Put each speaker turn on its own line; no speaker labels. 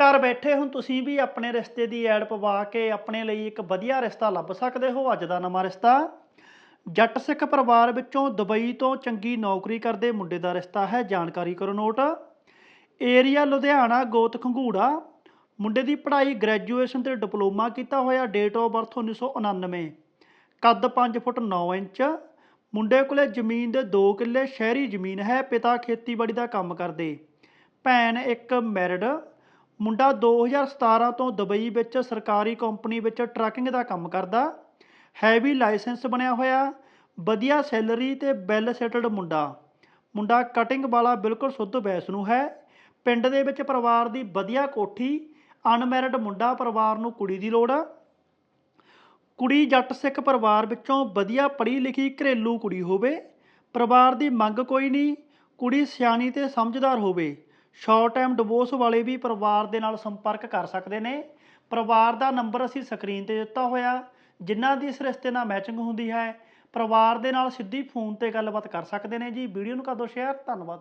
ਘਰ ਬੈਠੇ ਹੁਣ ਤੁਸੀਂ ਵੀ ਆਪਣੇ ਰਿਸ਼ਤੇ ਦੀ ਐਡ ਪਵਾ ਕੇ ਆਪਣੇ ਲਈ ਇੱਕ ਵਧੀਆ ਰਿਸ਼ਤਾ ਲੱਭ ਸਕਦੇ ਹੋ, ਅੱਜ ਦਾ ਨਵਾਂ ਰਿਸ਼ਤਾ। ਜੱਟ ਸਿੱਖ ਪਰਿਵਾਰ ਵਿੱਚੋਂ ਦੁਬਈ ਤੋਂ ਚੰਗੀ ਨੌਕਰੀ ਕਰਦੇ ਮੁੰਡੇ ਦਾ ਰਿਸ਼ਤਾ ਹੈ, ਜਾਣਕਾਰੀ ਕਰੋ ਨੋਟ। ਏਰੀਆ ਲੁਧਿਆਣਾ, ਗੋਤ ਖੰਗੂੜਾ। ਮੁੰਡੇ ਦੀ ਪੜ੍ਹਾਈ ਗ੍ਰੈਜੂਏਸ਼ਨ ਤੇ ਡਿਪਲੋਮਾ ਕੀਤਾ ਹੋਇਆ, ਡੇਟ ਆਫ ਬਰਥ 1999 ਕੱਦ 5 ਫੁੱਟ 9 ਇੰਚ। ਮੁੰਡੇ ਕੋਲੇ ਜ਼ਮੀਨ ਦੇ 2 ਕਿੱਲੇ, ਸ਼ਹਿਰੀ ਜ਼ਮੀਨ ਹੈ, ਪਿਤਾ ਖੇਤੀਬਾੜੀ ਦਾ ਕੰਮ ਕਰਦੇ। ਭੈਣ ਇੱਕ ਮੈਰਿਡ। ਮੁੰਡਾ 2017 ਤੋਂ ਦੁਬਈ ਵਿੱਚ ਸਰਕਾਰੀ ਕੰਪਨੀ ਵਿੱਚ ਟਰੱਕਿੰਗ ਦਾ ਕੰਮ ਕਰਦਾ, ਹੈਵੀ ਲਾਇਸੈਂਸ ਬਣਿਆ ਹੋਇਆ, ਵਧੀਆ ਸੈਲਰੀ ਤੇ ਵੈਲ ਸੈਟਲਡ ਮੁੰਡਾ। ਮੁੰਡਾ ਕਟਿੰਗ ਵਾਲਾ ਬਿਲਕੁਲ ਸ਼ੁੱਧ ਬੈਸ ਨੂੰ ਹੈ। ਪਿੰਡ ਦੇ ਵਿੱਚ ਪਰਿਵਾਰ ਦੀ ਵਧੀਆ ਕੋਠੀ, ਅਨਮੈਰਿਡ ਮੁੰਡਾ ਪਰਿਵਾਰ ਨੂੰ ਕੁੜੀ ਦੀ ਲੋੜ ਆ। ਕੁੜੀ ਜੱਟ ਸਿੱਖ ਪਰਿਵਾਰ ਵਿੱਚੋਂ ਵਧੀਆ ਪੜ੍ਹੀ ਲਿਖੀ ਘਰੇਲੂ ਕੁੜੀ ਹੋਵੇ, ਪਰਿਵਾਰ ਦੀ ਮੰਗ ਕੋਈ ਨਹੀਂ, ਕੁੜੀ ਸਿਆਣੀ ਤੇ ਸਮਝਦਾਰ ਹੋਵੇ। ਸ਼ਾਰਟ ਟਾਈਮ ਡਿਵੋਰਸ ਵਾਲੇ ਵੀ ਪਰਿਵਾਰ ਦੇ ਨਾਲ ਸੰਪਰਕ ਕਰ ਸਕਦੇ ਨੇ। ਪਰਿਵਾਰ ਦਾ ਨੰਬਰ ਅਸੀਂ ਸਕਰੀਨ ਤੇ ਦਿੱਤਾ ਹੋਇਆ। ਜਿਨ੍ਹਾਂ ਦੀ ਇਸ ਰਿਸ਼ਤੇ ਨਾਲ ਮੈਚਿੰਗ ਹੁੰਦੀ ਹੈ, ਪਰਿਵਾਰ ਦੇ ਨਾਲ ਸਿੱਧੀ ਫੋਨ ਤੇ ਗੱਲਬਾਤ ਕਰ ਸਕਦੇ ਨੇ ਜੀ। ਵੀਡੀਓ ਨੂੰ ਕਰ ਦਿਓ ਸ਼ੇਅਰ ਧੰਨਵਾਦ।